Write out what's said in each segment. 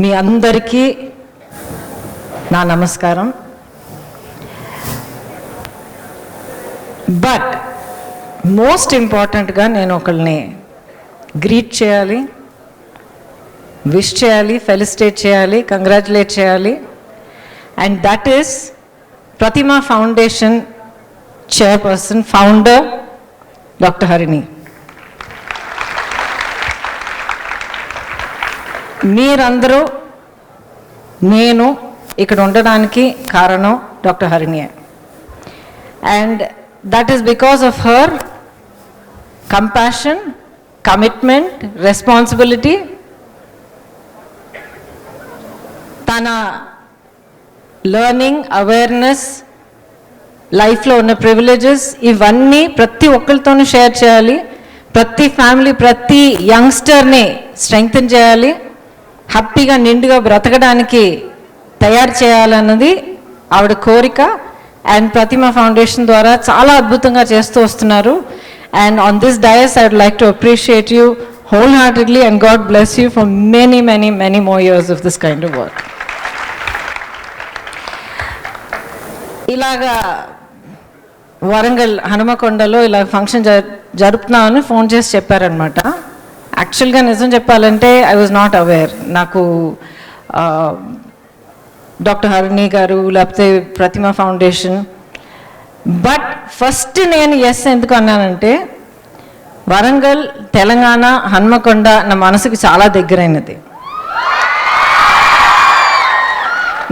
మీ అందరికీ నా నమస్కారం. బట్ మోస్ట్ ఇంపార్టెంట్గా నేను ఒకళ్ళని గ్రీట్ చేయాలి విష్ చేయాలి ఫెలిసిటేట్ చేయాలి కంగ్రాచులేట్ చేయాలి. And that is Pratima foundation chairperson founder doctor Harini మీరందరూ నేను ఇక్కడ ఉండడానికి కారణం doctor హరిణియే and that is because of her compassion commitment responsibility. తన లెర్నింగ్ అవేర్నెస్ లైఫ్లో ఉన్న ప్రివిలేజెస్ ఇవన్నీ ప్రతి ఒక్కరితోనూ షేర్ చేయాలి. ప్రతి ఫ్యామిలీ ప్రతి యంగ్స్టర్ని స్ట్రెంగ్తన్ చేయాలి. హ్యాపీగా నిండుగా బ్రతకడానికి తయారు చేయాలన్నది ఆవిడ కోరిక. అండ్ ప్రతిమ ఫౌండేషన్ ద్వారా చాలా అద్భుతంగా చేస్తూ వస్తున్నారు. And on this dais I would like to appreciate you whole heartedly and god bless you for many many many more years of this kind of work ఇలాగా వరంగల్ హనుమకొండలో ఇలా ఫంక్షన్ జ జరుపుతున్నామని phone చేసి చెప్పారనమాట యాక్చువల్గా నిజం చెప్పాలంటే ఐ వాజ్ నాట్ అవేర్ నాకు doctor Harini garu లేకపోతే ప్రతిమ ఫౌండేషన్. బట్ ఫస్ట్ నేను ఎస్ ఎందుకు అన్నానంటే వరంగల్ తెలంగాణ హన్మకొండ నా మనసుకు చాలా దగ్గరైనది.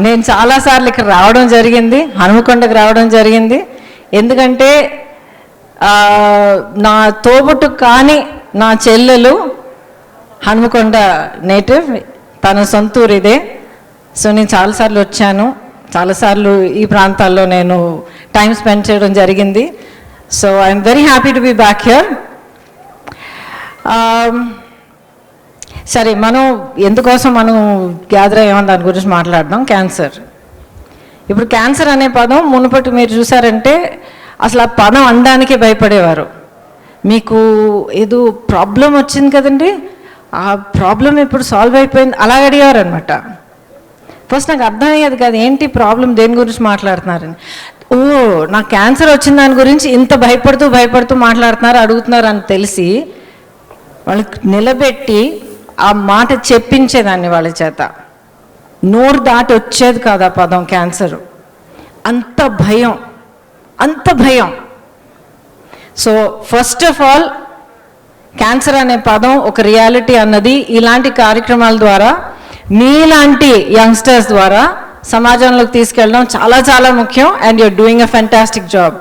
నేను చాలాసార్లు ఇక్కడ రావడం జరిగింది హనుమకొండకు రావడం జరిగింది. ఎందుకంటే నా తోబుట్టు కానీ నా చెల్లెలు హనుమకొండ నేటివ్ తన సొంతూరు ఇదే. సో నేను చాలాసార్లు వచ్చాను. చాలాసార్లు ఈ ప్రాంతాల్లో నేను టైం స్పెండ్ చేయడం జరిగింది. So I'm very happy to be back here సరే మనం ఎందుకోసం మనం గ్యాదర్ అయ్యామని దాని గురించి మాట్లాడదాం. క్యాన్సర్ ఇప్పుడు క్యాన్సర్ అనే పదం మునుపటి మీరు చూసారంటే అసలు ఆ పదం అనడానికే భయపడేవారు. మీకు ఏదో ప్రాబ్లం వచ్చింది కదండి? ఆ ప్రాబ్లం ఇప్పుడు సాల్వ్ అయిపోయింది. అలా అడిగారు అనమాట ఫస్ట్ నాకు అర్థం అయ్యేది కాదు ఏంటి ప్రాబ్లం దేని గురించి మాట్లాడుతున్నారని ఓ నాకు క్యాన్సర్ వచ్చిన దాని గురించి ఇంత భయపడుతూ భయపడుతూ మాట్లాడుతున్నారు అడుగుతున్నారు అని తెలిసి వాళ్ళకి నిలబెట్టి ఆ మాట చెప్పించేదాన్ని వాళ్ళ చేత. నోరు దాటి వచ్చేది కాదు ఆ పదం క్యాన్సర్ అంత భయం. అంత భయం. So first of all cancer అనే పదం ఒక రియాలిటీ అన్నది ఇలాంటి కార్యక్రమాల ద్వారా మీలాంటి యంగ్స్టర్స్ ద్వారా సమాజంలోకి తీసుకెళ్ళడం చాలా చాలా ముఖ్యం and you're doing a fantastic job.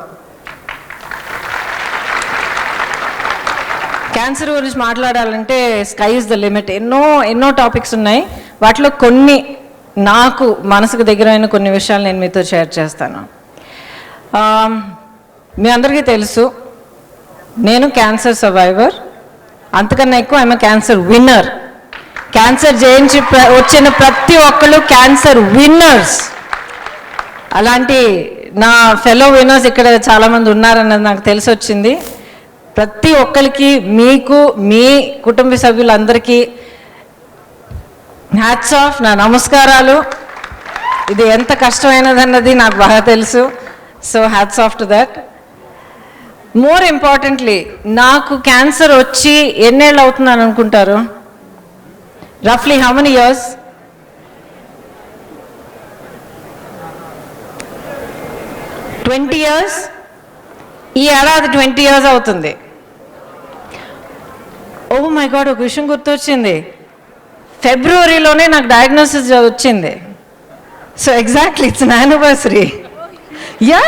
Cancer గురించి మాట్లాడాలంటే స్కై ఇస్ ద లిమిట్. ఎన్నో ఎన్నో టాపిక్స్ ఉన్నాయి. వాటిలో కొన్ని నాకు మనసుకు దగ్గరైన కొన్ని విషయాలు నేను మీతో షేర్ చేస్తాను. మీ అందరికీ తెలుసు నేను క్యాన్సర్ సర్వైవర్. అంతకన్నా ఎక్కువ ఆమె క్యాన్సర్ విన్నర్ క్యాన్సర్ జయించి వచ్చిన ప్రతి ఒక్కళ్ళు క్యాన్సర్ విన్నర్స్ అలాంటి నా ఫెలో విన్నర్స్ ఇక్కడ చాలామంది ఉన్నారన్నది నాకు తెలిసి వచ్చింది ప్రతి ఒక్కరికి మీకు మీ కుటుంబ సభ్యులందరికీ హ్యాట్స్ ఆఫ్ నా నమస్కారాలు. ఇది ఎంత కష్టమైనదన్నది నాకు బాగా తెలుసు. So hats off to that more importantly నాకు క్యాన్సర్ వచ్చి ఎన్నేళ్ళు అవుతున్నాను అనుకుంటారు? రఫ్లీ how many years twenty years ఈ ఏడాది ట్వంటీ ఇయర్స్ అవుతుంది. ఓ మై గాడ్ ఒక విషయం గుర్తొచ్చింది. ఫిబ్రవరిలోనే నాకు డయాగ్నోసిస్ వచ్చింది so exactly it's anniversary yeah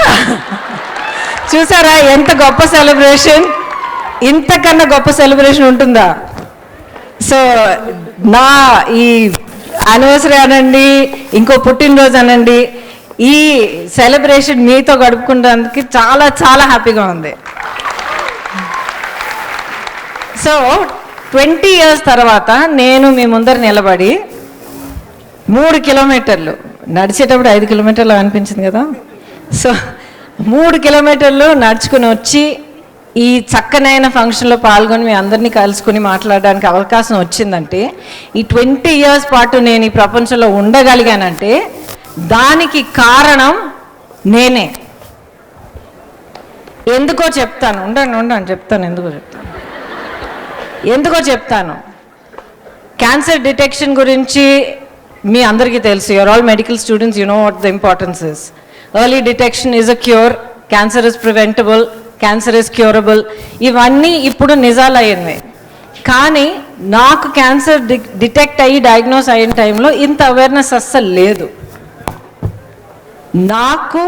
చూసారా ఎంత గొప్ప సెలబ్రేషన్? ఇంతకన్నా గొప్ప సెలబ్రేషన్ ఉంటుందా? సో నా ఈ యానివర్సరీ అనండి ఇంకో పుట్టినరోజు అనండి ఈ సెలబ్రేషన్ మీతో గడుపుకోవడానికి చాలా చాలా హ్యాపీగా ఉంది. సో ట్వంటీ ఇయర్స్ తర్వాత నేను మీ ముందర నిలబడి మూడు కిలోమీటర్లు నడిచేటప్పుడు ఐదు కిలోమీటర్లు అనిపించింది కదా? సో మూడు కిలోమీటర్లు నడుచుకుని వచ్చి ఈ చక్కనైన ఫంక్షన్లో పాల్గొని మీ అందరినీ కలుసుకుని మాట్లాడడానికి అవకాశం వచ్చిందంటే ఈ ట్వంటీ ఇయర్స్ పాటు నేను ఈ ప్రపంచంలో ఉండగలిగానంటే దానికి కారణం నేనే. ఎందుకో చెప్తాను. ఉండండి ఉండండి చెప్తాను. ఎందుకో చెప్తాను. ఎందుకో చెప్తాను. క్యాన్సర్ డిటెక్షన్ గురించి మీ అందరికీ తెలుసు. You're all medical students you know what the importance is early detection is a cure cancer is preventable cancer is curable ఇవన్నీ ఇప్పుడు నిజాలు అయ్యింది కానీ నాకు క్యాన్సర్ డిటెక్ట్ అయ్యి డయాగ్నోస్ అయిన టైంలో ఇంత అవేర్నెస్ అస్సలు లేదు. నాకు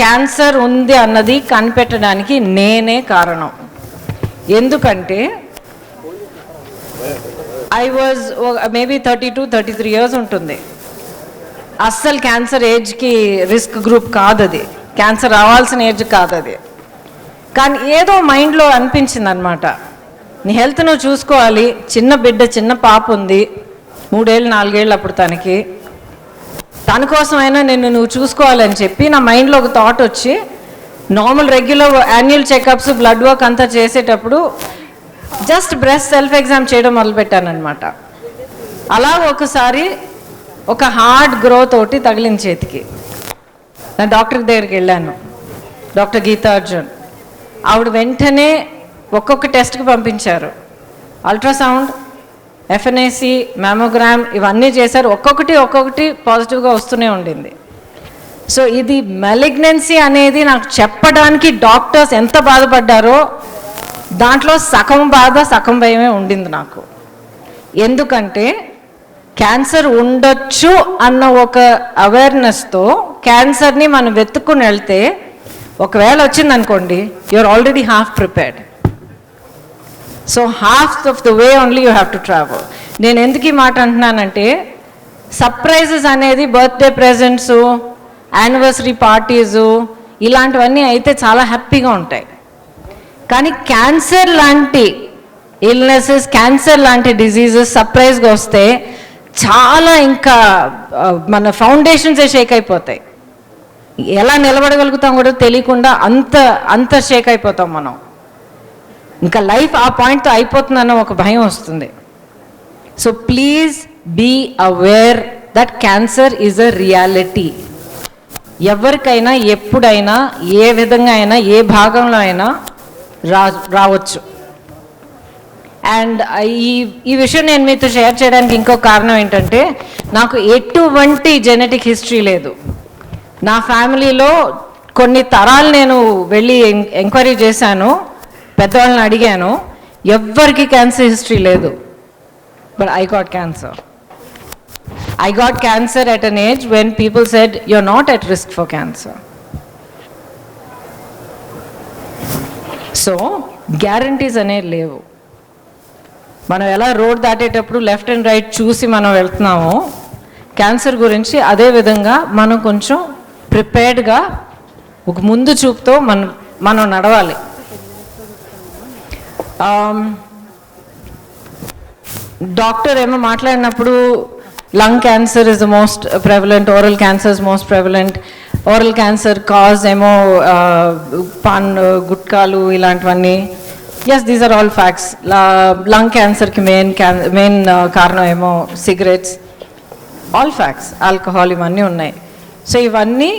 క్యాన్సర్ ఉంది అన్నది కనిపెట్టడానికి నేనే కారణం. ఎందుకంటే I was maybe thirty two thirty three years ఉంటుంది. అస్సలు క్యాన్సర్ ఏజ్కి రిస్క్ గ్రూప్ కాదు అది క్యాన్సర్ రావాల్సిన ఏజ్ కాదు అది కానీ ఏదో మైండ్లో అనిపించింది అనమాట నీ హెల్త్ నువ్వు చూసుకోవాలి. చిన్న బిడ్డ చిన్న పాప ఉంది. మూడేళ్ళు నాలుగేళ్ళు అప్పుడు తనకి. తన కోసమైనా నిన్ను నువ్వు చూసుకోవాలని చెప్పి నా మైండ్లో ఒక థాట్ వచ్చి normal regular annual checkups blood work అంతా చేసేటప్పుడు జస్ట్ బ్రెస్ట్ సెల్ఫ్ ఎగ్జామ్ చేయడం మొదలుపెట్టానమాట అలా ఒకసారి ఒక హార్డ్ గ్రోత్ ఒకటి తగిలిన చేతికి. నేను డాక్టర్ దగ్గరికి వెళ్ళాను. డాక్టర్ గీతార్జున్ ఆవిడ వెంటనే ఒక్కొక్క టెస్ట్కి పంపించారు. అల్ట్రాసౌండ్ ఎఫ్ఎన్ఐసి మ్యామోగ్రామ్ ఇవన్నీ చేశారు. ఒక్కొక్కటి ఒక్కొక్కటి పాజిటివ్గా వస్తూనే ఉండింది. సో ఇది మెలిగ్నెన్సీ అనేది నాకు చెప్పడానికి డాక్టర్స్ ఎంత బాధపడ్డారో దాంట్లో సగం బాధ సగం భయమే ఉండింది నాకు. ఎందుకంటే క్యాన్సర్ ఉండొచ్చు అన్న ఒక అవేర్నెస్తో క్యాన్సర్ని మనం వెతుక్కుని వెళ్తే ఒకవేళ వచ్చిందనుకోండి you're already half prepared so half of the way only you have to travel నేను ఎందుకు ఈ మాట అంటున్నానంటే సర్ప్రైజెస్ అనేది బర్త్డే ప్రెజెంట్స్ యానివర్సరీ పార్టీసు ఇలాంటివన్నీ అయితే చాలా హ్యాపీగా ఉంటాయి. కానీ క్యాన్సర్ లాంటి ఇల్నెసెస్ క్యాన్సర్ లాంటి డిజీజెస్ సర్ప్రైజ్గా వస్తే చాలా ఇంకా మన ఫౌండేషన్సే షేక్ అయిపోతాయి. ఎలా నిలబడగలుగుతాం కూడా తెలియకుండా అంత అంత షేక్ అయిపోతాం మనం. ఇంకా లైఫ్ ఆ పాయింట్తో అయిపోతుందన్న ఒక భయం వస్తుంది. So please be aware that cancer is a reality ఎవరికైనా ఎప్పుడైనా ఏ విధంగా అయినా ఏ భాగంలో అయినా రా రావచ్చు. అండ్ ఈ ఈ విషయం నేను మీతో షేర్ చేయడానికి ఇంకో కారణం ఏంటంటే నాకు ఎటువంటి జెనెటిక్ హిస్టరీ లేదు. నా ఫ్యామిలీలో కొన్ని తరాలు నేను వెళ్ళి ఎం- ఎంక్వైరీ చేశాను పెద్దవాళ్ళని అడిగాను ఎవ్వరికి క్యాన్సర్ హిస్టరీ లేదు. But I got cancer I got cancer at an age when people said you are not at risk for cancer so guarantees అనేవి లేవు. మనం ఎలా రోడ్ దాటేటప్పుడు లెఫ్ట్ అండ్ రైట్ చూసి మనం వెళ్తున్నామో క్యాన్సర్ గురించి అదే విధంగా మనం కొంచెం ప్రిపేర్డ్గా ఒక ముందు చూపుతో మనం మనం నడవాలి. డాక్టర్ ఏమో మాట్లాడినప్పుడు lung cancer is the most prevalent oral cancer is most prevalent oral cancer cause ఏమో పాన్ గుట్కాలు ఇలాంటివన్నీ yes these are all facts lung క్యాన్సర్కి మెయిన్ క్యాన్ మెయిన్ కారణం ఏమో సిగరెట్స్ ఆల్ ఫ్యాక్ట్స్ ఆల్కహాల్ ఇవన్నీ ఉన్నాయి. సో ఇవన్నీ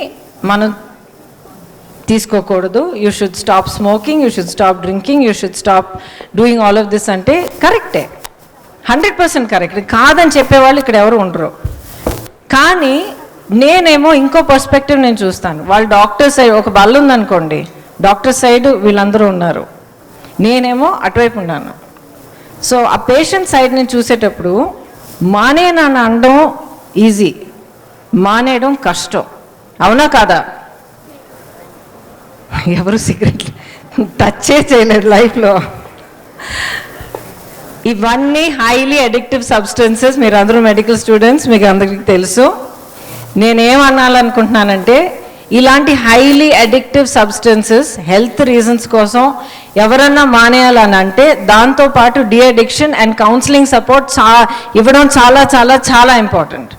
మనం తీసుకోకూడదు. You should stop smoking you should stop drinking you should stop doing all of this అంటే కరెక్టే హండ్రెడ్ పర్సెంట్ కరెక్ట్ కాదని చెప్పేవాళ్ళు ఇక్కడ ఎవరు ఉండరు. కానీ నేనేమో ఇంకో పర్స్పెక్టివ్ నేను చూస్తాను. వాళ్ళు డాక్టర్ సైడ్ ఒక బల్ల ఉందనుకోండి డాక్టర్ సైడ్ వీళ్ళందరూ ఉన్నారు. నేనేమో అటువైపు ఉన్నాను. సో ఆ పేషెంట్ సైడ్ నేను చూసేటప్పుడు మానే నన్ను అనడం ఈజీ. మానేయడం కష్టం. అవునా కాదా? ఎవరు సిగరెట్ టచ్చే చేయలేదు లైఫ్లో. ఇవన్నీ హైలీ అడిక్టివ్ సబ్స్టెన్సెస్ మీరు అందరూ మెడికల్ స్టూడెంట్స్ మీకు అందరికీ తెలుసు. నేనేమనాలనుకుంటున్నానంటే ఇలాంటి highly addictive substances health reasons కోసం ఎవరన్నా మానేయాలని అంటే దాంతోపాటు de addiction and counselling support చా ఇవ్వడం చాలా చాలా చాలా ఇంపార్టెంట్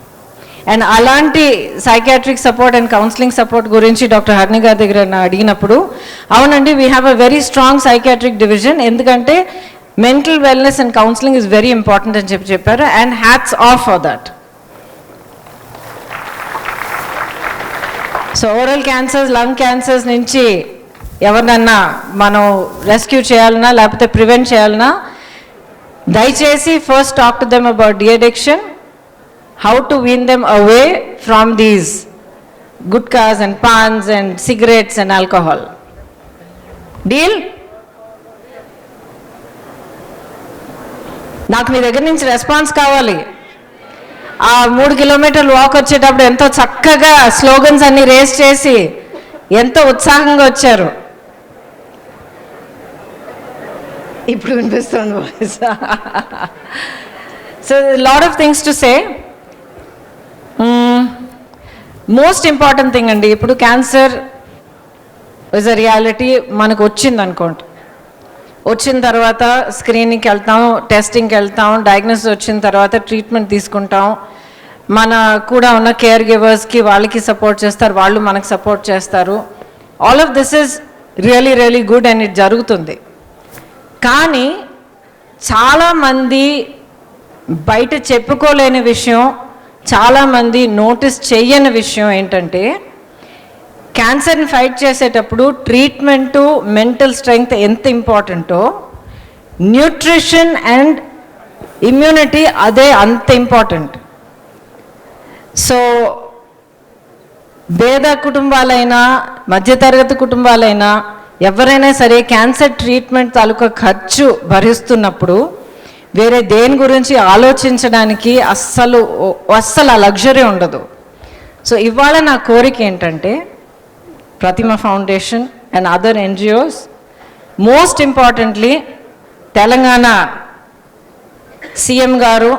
అండ్ అలాంటి psychiatric support and counselling support గురించి డాక్టర్ హర్ని గారి దగ్గర అడిగినప్పుడు అవునండి we have a very strong psychiatric division ఎందుకంటే mental wellness and counselling is very important అని చెప్పి చెప్పారు and hats off for that so oral cancers lung cancers నుంచి ఎవరినన్నా మనం రెస్క్యూ చేయాలన్నా లేకపోతే ప్రివెంట్ చేయాలన్నా దయచేసి first talk to them about de addiction how to win them away from these gutkas and paans and cigarettes and alcohol deal నాకు మీ దగ్గర నుంచి రెస్పాన్స్ కావాలి. ఆ మూడు కిలోమీటర్లు వాక్ వచ్చేటప్పుడు ఎంతో చక్కగా స్లోగన్స్ అన్ని రేస్ చేసి ఎంతో ఉత్సాహంగా వచ్చారు. ఇప్పుడు వినిపిస్తుంది voice so lot of things to say most important thing అండి ఇప్పుడు క్యాన్సర్ ఇస్ అ రియాలిటీ మనకు వచ్చింది అనుకోండి వచ్చిన తర్వాత స్క్రీనింగ్కి వెళ్తాం టెస్టింగ్కి వెళ్తాం డయాగ్నోసిస్ వచ్చిన తర్వాత ట్రీట్మెంట్ తీసుకుంటాం. మన కూడా ఉన్న కేర్ గివర్స్కి వాళ్ళకి సపోర్ట్ చేస్తారు వాళ్ళు మనకు సపోర్ట్ చేస్తారు. All of this is really really good and it జరుగుతుంది. కానీ చాలామంది బయట చెప్పుకోలేని విషయం చాలామంది నోటీస్ చేయని విషయం ఏంటంటే క్యాన్సర్ని ఫైట్ చేసేటప్పుడు ట్రీట్మెంటు మెంటల్ స్ట్రెంగ్త్ ఎంత ఇంపార్టెంటో న్యూట్రిషన్ అండ్ ఇమ్యూనిటీ అదే అంత ఇంపార్టెంట్ సో పేద కుటుంబాలైనా మధ్యతరగతి కుటుంబాలైనా ఎవరైనా సరే క్యాన్సర్ ట్రీట్మెంట్ తాలూకా ఖర్చు భరిస్తున్నప్పుడు వేరే దేని గురించి ఆలోచించడానికి అస్సలు అస్సలు ఆ లగ్జరీ ఉండదు. సో ఇవాళ నా కోరిక ఏంటంటే Pratima foundation and other NGOs most importantly Telangana CM గారు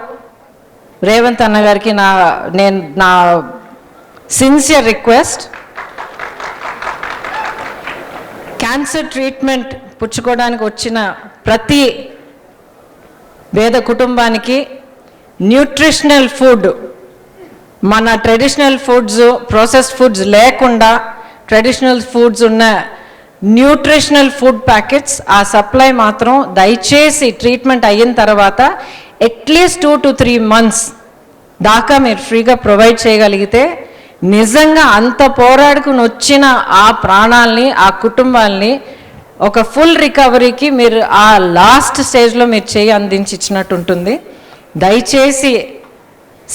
రేవంత్ అన్న గారికి నా నేను నా సిన్సియర్ రిక్వెస్ట్ క్యాన్సర్ ట్రీట్మెంట్ పుచ్చుకోవడానికి వచ్చిన ప్రతి పేద కుటుంబానికి న్యూట్రిషనల్ ఫుడ్ మన ట్రెడిషనల్ ఫుడ్స్ ప్రాసెస్డ్ ఫుడ్స్ లేకుండా ట్రెడిషనల్ ఫుడ్స్ ఉన్న న్యూట్రిషనల్ ఫుడ్ ప్యాకెట్స్ ఆ సప్లై మాత్రం దయచేసి ట్రీట్మెంట్ అయిన తర్వాత at least two to three months దాకా మీరు ఫ్రీగా ప్రొవైడ్ చేయగలిగితే నిజంగా అంత పోరాడుకుని వచ్చిన ఆ ప్రాణాల్ని ఆ కుటుంబాల్ని ఒక ఫుల్ రికవరీకి మీరు ఆ లాస్ట్ స్టేజ్లో మీరు చేయి అందించి ఇచ్చినట్టు ఉంటుంది. దయచేసి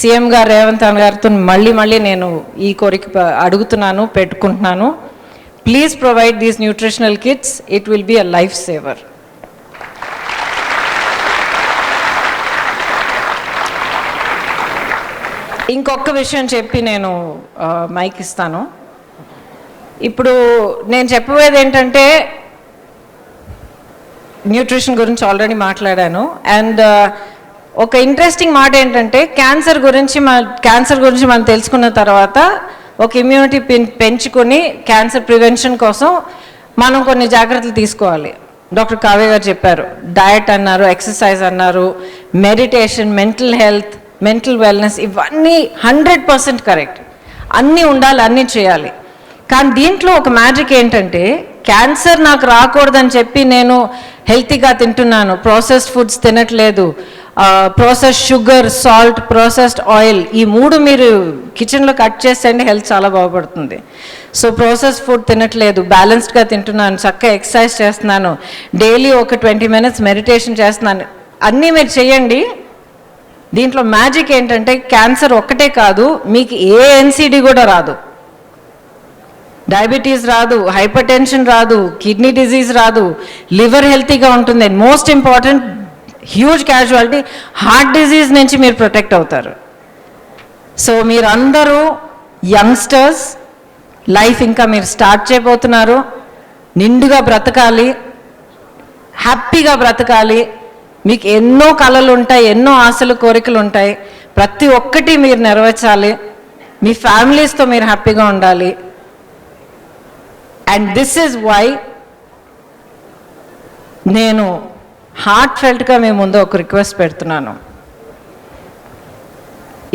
సీఎం గారు రేవంత్ అన్న గారితో మళ్ళీ మళ్ళీ నేను ఈ కోరిక అడుగుతున్నాను పెట్టుకుంటున్నాను. Please provide these nutritional kits it will be a life saver ఇంకొక విషయం చెప్పి నేను మైక్ ఇస్తాను. ఇప్పుడు నేను చెప్పబోయేది ఏంటంటే న్యూట్రిషన్ గురించి ఆల్రెడీ మాట్లాడాను. అండ్ ఒక ఇంట్రెస్టింగ్ మాట ఏంటంటే క్యాన్సర్ గురించి మన క్యాన్సర్ గురించి మనం తెలుసుకున్న తర్వాత ఒక ఇమ్యూనిటీ పెంచుకొని క్యాన్సర్ ప్రివెన్షన్ కోసం మనం కొన్ని జాగ్రత్తలు తీసుకోవాలి. డాక్టర్ కావ్య గారు చెప్పారు డయట్ అన్నారు ఎక్సర్సైజ్ అన్నారు meditation mental health mental wellness ఇవన్నీ హండ్రెడ్ పర్సెంట్ కరెక్ట్ అన్నీ ఉండాలి అన్నీ చేయాలి. కానీ దీంట్లో ఒక మ్యాజిక్ ఏంటంటే క్యాన్సర్ నాకు రాకూడదని చెప్పి నేను హెల్తీగా తింటున్నాను ప్రాసెస్డ్ ఫుడ్స్ తినట్లేదు process sugar salt processed oil ఈ మూడు మీరు కిచెన్లో కట్ చేసేయండి హెల్త్ చాలా బాగుపడుతుంది. సో ప్రాసెస్ ఫుడ్ తినట్లేదు బ్యాలెన్స్డ్గా తింటున్నాను చక్కగా ఎక్సర్సైజ్ చేస్తున్నాను డైలీ ఒక ట్వంటీ మినిట్స్ మెడిటేషన్ చేస్తున్నాను. అన్నీ మీరు చేయండి. దీంట్లో మ్యాజిక్ ఏంటంటే క్యాన్సర్ ఒక్కటే కాదు మీకు ఏ ఎన్సిడి కూడా రాదు. డయాబెటీస్ రాదు హైపర్ టెన్షన్ రాదు కిడ్నీ డిజీజ్ రాదు లివర్ హెల్తీగా ఉంటుంది. And most important huge casualty heart disease నుంచి మీరు ప్రొటెక్ట్ అవుతారు. సో మీరందరూ యంగ్స్టర్స్ లైఫ్ ఇంకా మీరు స్టార్ట్ చేయబోతున్నారు. నిండుగా బ్రతకాలి. హ్యాపీగా బ్రతకాలి. మీకు ఎన్నో కళలు ఉంటాయి ఎన్నో ఆశలు కోరికలు ఉంటాయి ప్రతి ఒక్కటి మీరు నెరవేర్చాలి. మీ ఫ్యామిలీస్తో మీరు హ్యాపీగా ఉండాలి. అండ్ దిస్ ఈజ్ వై నేను హార్ట్ ఫెల్ట్గా మీ ముందు ఒక రిక్వెస్ట్ పెడుతున్నాను.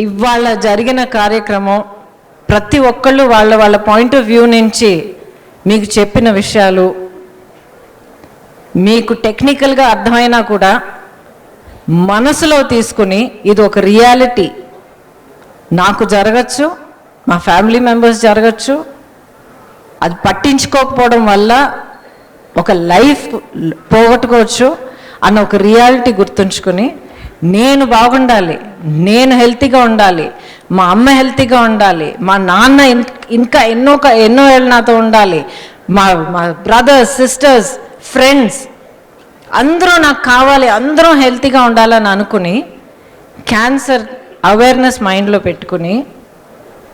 ఇవాళ జరిగిన కార్యక్రమం ప్రతి ఒక్కళ్ళు వాళ్ళ వాళ్ళ పాయింట్ ఆఫ్ వ్యూ నుంచి మీకు చెప్పిన విషయాలు మీకు టెక్నికల్గా అర్థమైనా కూడా మనసులో తీసుకుని ఇది ఒక రియాలిటీ నాకు జరగచ్చు మా ఫ్యామిలీ మెంబర్స్ జరగచ్చు. అది పట్టించుకోకపోవడం వల్ల ఒక లైఫ్ పోగొట్టుకోవచ్చు. అన్న ఒక రియాలిటీ గుర్తుంచుకుని నేను బాగుండాలి నేను హెల్తీగా ఉండాలి మా అమ్మ హెల్తీగా ఉండాలి మా నాన్న ఇంకా ఎన్నో ఎన్నో ఏళ్ళు నాతో ఉండాలి మా మా బ్రదర్స్ సిస్టర్స్ ఫ్రెండ్స్ అందరూ నాకు కావాలి అందరూ హెల్తీగా ఉండాలని అనుకుని క్యాన్సర్ అవేర్నెస్ మైండ్లో పెట్టుకుని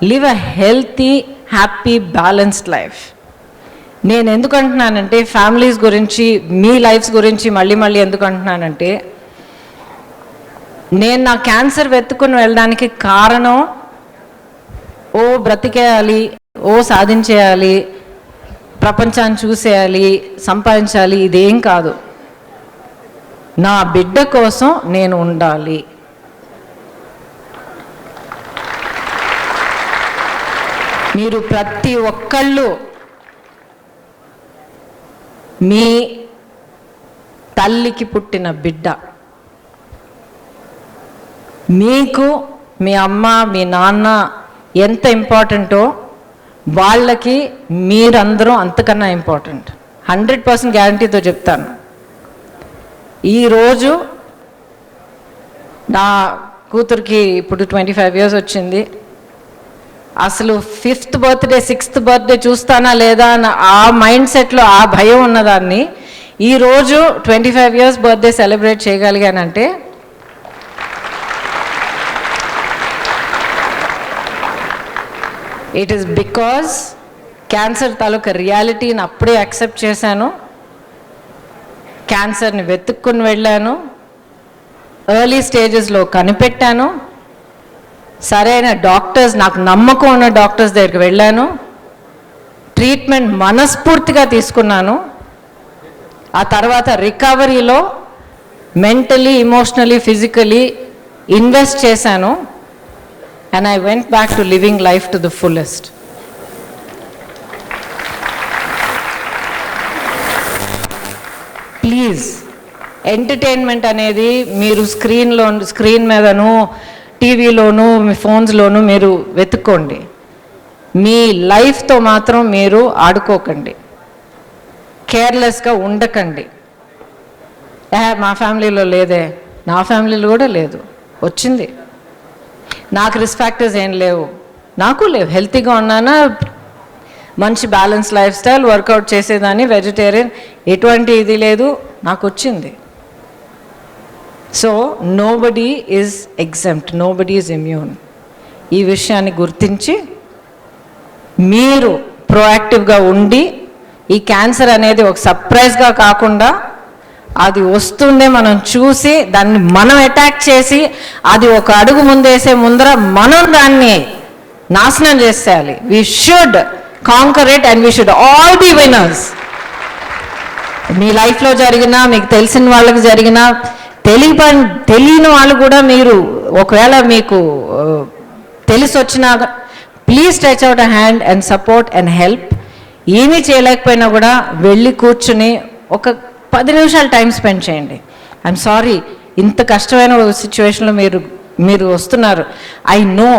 live a healthy happy balanced life. నేను ఎందుకు అంటున్నానంటే ఫ్యామిలీస్ గురించి మీ లైఫ్స్ గురించి మళ్ళీ మళ్ళీ ఎందుకు అంటున్నానంటే నేను నా క్యాన్సర్ వెతుకుని వెళ్ళడానికి కారణం ఓ బ్రతికేయాలి ఓ సాధించేయాలి ప్రపంచాన్ని చూసేయాలి సంపాదించాలి ఇదేం కాదు. నా బిడ్డ కోసం నేను ఉండాలి. మీరు ప్రతి ఒక్కళ్ళు మీ తల్లికి పుట్టిన బిడ్డ. మీకు మీ అమ్మ మీ నాన్న ఎంత ఇంపార్టెంటో వాళ్ళకి మీరందరూ అంతకన్నా ఇంపార్టెంట్. హండ్రెడ్ పర్సెంట్ గ్యారంటీతో చెప్తాను. ఈరోజు నా కూతురికి ఇప్పుడు ట్వంటీ ఫైవ్ ఇయర్స్ వచ్చింది. అసలు ఫిఫ్త్ బర్త్డే సిక్స్త్ బర్త్డే చూస్తానా లేదా అని ఆ మైండ్ సెట్లో ఆ భయం ఉన్నదాన్ని ఈరోజు twenty five years birthday celebrate చేయగలిగానంటే it is because cancer తాలూకా రియాలిటీని అప్పుడే యాక్సెప్ట్ చేశాను. క్యాన్సర్ని వెతుక్కుని వెళ్ళాను. ఎర్లీ స్టేజెస్లో కనిపెట్టాను. సరైన డాక్టర్స్ నాకు నమ్మకం ఉన్న డాక్టర్స్ దగ్గరికి వెళ్ళాను. ట్రీట్మెంట్ మనస్ఫూర్తిగా తీసుకున్నాను. ఆ తర్వాత రికవరీలో మెంటలీ ఇమోషనలీ ఫిజికలీ ఇన్వెస్ట్ చేశాను. And I went back to living life to the fullest please entertainment అనేది మీరు స్క్రీన్లో స్క్రీన్ మీదను టీవీలోను మీ ఫోన్స్లోను మీరు వెతుక్కోండి. మీ లైఫ్తో మాత్రం మీరు ఆడుకోకండి. కేర్లెస్గా ఉండకండి. యా మా ఫ్యామిలీలో లేదే. నా ఫ్యామిలీలో కూడా లేదు. వచ్చింది. నాకు రిస్క్ ఫ్యాక్టర్స్ ఏం లేవు. నాకు లేవు. హెల్తీగా ఉన్నానా? మంచి బ్యాలెన్స్ లైఫ్ స్టైల్ వర్కౌట్ చేసేదాన్ని వెజిటేరియన్. ఎటువంటి ఇది లేదు. నాకు వచ్చింది. So nobody is exempt nobody is immune ఈ విషయాన్ని గుర్తించి మీరు ప్రోయాక్టివ్గా ఉండి ఈ క్యాన్సర్ అనేది ఒక సర్ప్రైజ్గా కాకుండా అది వస్తుండే మనం చూసి దాన్ని మనం అటాక్ చేసి అది ఒక అడుగు ముందేసే ముందర మనం దాన్ని నాశనం చేసేయాలి. We should conquer it and we should all be winners మీ లైఫ్లో జరిగినా మీకు తెలిసిన వాళ్ళకి జరిగిన తెలియ తెలియని వాళ్ళు కూడా మీరు ఒకవేళ మీకు తెలిసి వచ్చినా please touch out a hand and support and help ఏమీ చేయలేకపోయినా కూడా వెళ్ళి కూర్చుని ఒక పది నిమిషాలు టైం స్పెండ్ చేయండి. ఐఎమ్ సారీ ఇంత కష్టమైన సిచ్యువేషన్లో మీరు మీరు వస్తున్నారు. I know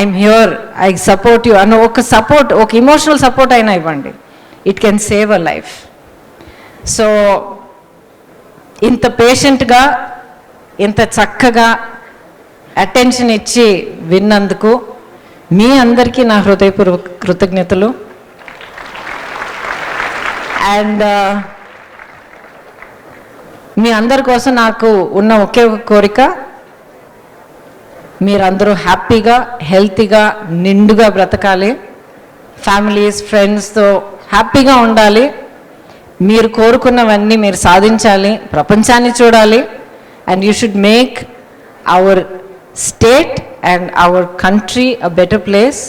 I'm here I support you అన్న ఒక సపోర్ట్ ఒక ఇమోషనల్ సపోర్ట్ అయినా ఇవ్వండి. It can save a life so ఇంత పేషెంట్గా ఇంత చక్కగా అటెన్షన్ ఇచ్చి విన్నందుకు మీ అందరికీ నా హృదయపూర్వక కృతజ్ఞతలు. అండ్ మీ అందరి కోసం నాకు ఉన్న ఒకే ఒక కోరిక మీరందరూ హ్యాపీగా హెల్తీగా నిండుగా బ్రతకాలి. ఫ్యామిలీస్ ఫ్రెండ్స్తో హ్యాపీగా ఉండాలి. మీరు కోరుకున్నవన్నీ మీరు సాధించాలి ప్రపంచాన్ని చూడాలి and you should make our state and our country a better place